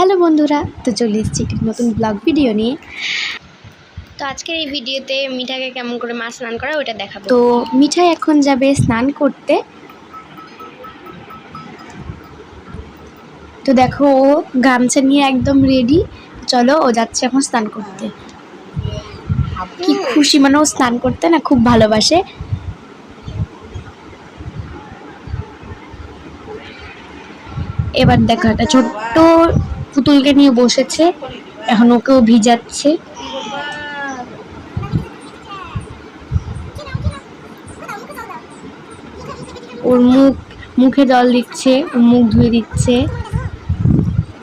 Hello বন্ধুরা তো চলে এসেছি একটি নতুন ব্লগ ভিডিও নিয়ে। তো আজকের এই ভিডিওতে মিঠাকে কেমন করে মাছ স্নান করা ওটা দেখাবো। তো মিঠাই এখন যাবে স্নান করতে। তো দেখো ও গামছা নিয়ে একদম রেডি চলো ও যাচ্ছে এখন স্নান করতে। কি খুশি মানে ও স্নান করতে না খুব ভালোবাসে। এবার দেখো একটা ছোট্ট পুতুলকে নিয়ে বসেছে। এখন ওকেও ভিজাচ্ছে। ওর মুখ, মুখে জল দিচ্ছে, ওর মুখ ধুয়ে দিচ্ছে।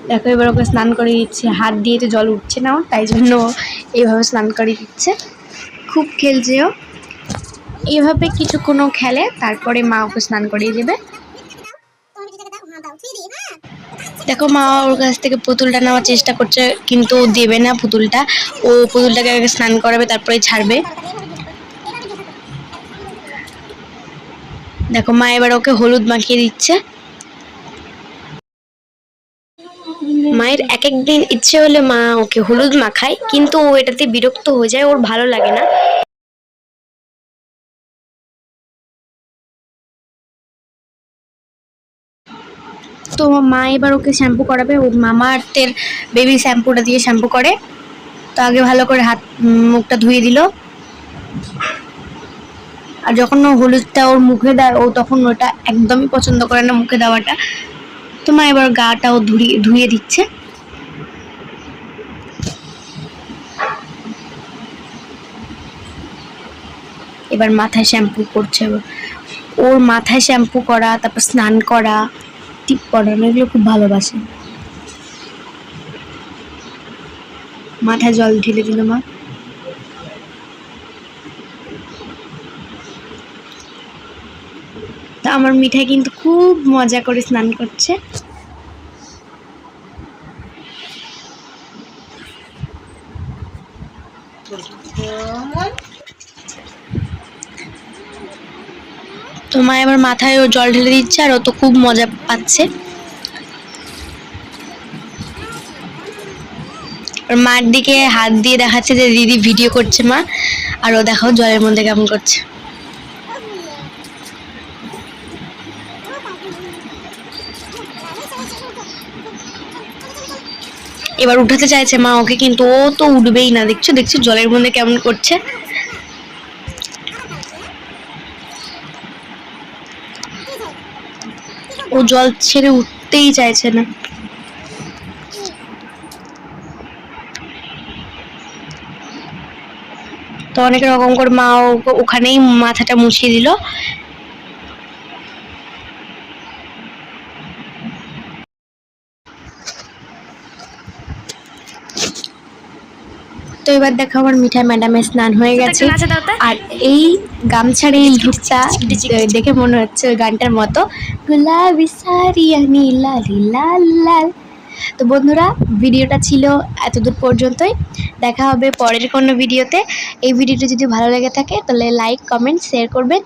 দেখো এবার ওকে স্নান করে দিচ্ছে। হাত দিয়ে তো জল উঠছে না, তাই জন্য এইভাবে স্নান করে দিচ্ছে। খুব খেলছে ও। এইভাবে কিছুক্ষণও খেলে, তারপরে মা ওকে স্নান করিয়ে দেবে। দেখো মা ওর কাছ থেকে পুতুলটা নেওয়ার চেষ্টা করছে, কিন্তু দেবে না পুতুলটা। ও পুতুলটাকে আগে স্নান করাবে, তারপরে ছাড়বে। দেখো মা এবার ওকে হলুদ মাখিয়ে দিচ্ছে। মায়ের এক একদিন ইচ্ছে হলে মা ওকে হলুদ মাখায়, কিন্তু ও এটাতে বিরক্ত হয়ে যায়, ওর ভালো লাগে না। তো মা এবার ওকে শ্যাম্পু করাবে। ও মামা আর্থের বেবি শ্যাম্পুটা দিয়ে শ্যাম্পু করে। তো আগে ভালো করে হাত মুখটা ধুয়ে দিল। আর যখন ও হলুদটা ওর মুখে দেয়, ও তখন ওটা একদমই পছন্দ করে না মুখে দেওয়াটা। তো মা এবার গাটাও ধুয়ে ধুয়ে দিচ্ছে। এবার মাথায় শ্যাম্পু করছে। ওর মাথায় শ্যাম্পু করা, তারপর স্নান করা। টিপ পরানো এগুলো খুব ভালোবাসে। মাথায় জল ঢেলে দিল মা। তা আমার মিঠাই কিন্তু খুব মজা করে স্নান করছে। তো মা আমার মাথায় ও জল ঢেলে দিচ্ছে আর ও তো খুব মজা পাচ্ছে। আর মার দিকে হাত দিয়ে দেখাচ্ছে যে দিদি ভিডিও করছে মা, আর ও দেখো জলের মধ্যে কেমন করছে। এবার উঠাতে চাইছে মা ওকে, কিন্তু ও তো উঠবেই না। দেখছ দেখছ জলের মধ্যে কেমন করছে। ও জল ছেড়ে উঠতেই চাইছে না। তো অনেক রকম করে মা ওখানেই মাথাটা মুছিয়ে দিল। তো এবার দেখো আমার মিঠাই ম্যাডামের স্নান হয়ে গেছে। আর এই গামছার এই লুকটা দেখে মনে হচ্ছে ওই গানটার মতো। গুলাবি সারিয়া নীলা লাল লাল। তো বন্ধুরা ভিডিওটা ছিল এতদূর পর্যন্তই। দেখা হবে পরের কোনো ভিডিওতে। এই ভিডিওটা যদি ভালো লেগে থাকে তাহলে লাইক কমেন্ট শেয়ার করবেন।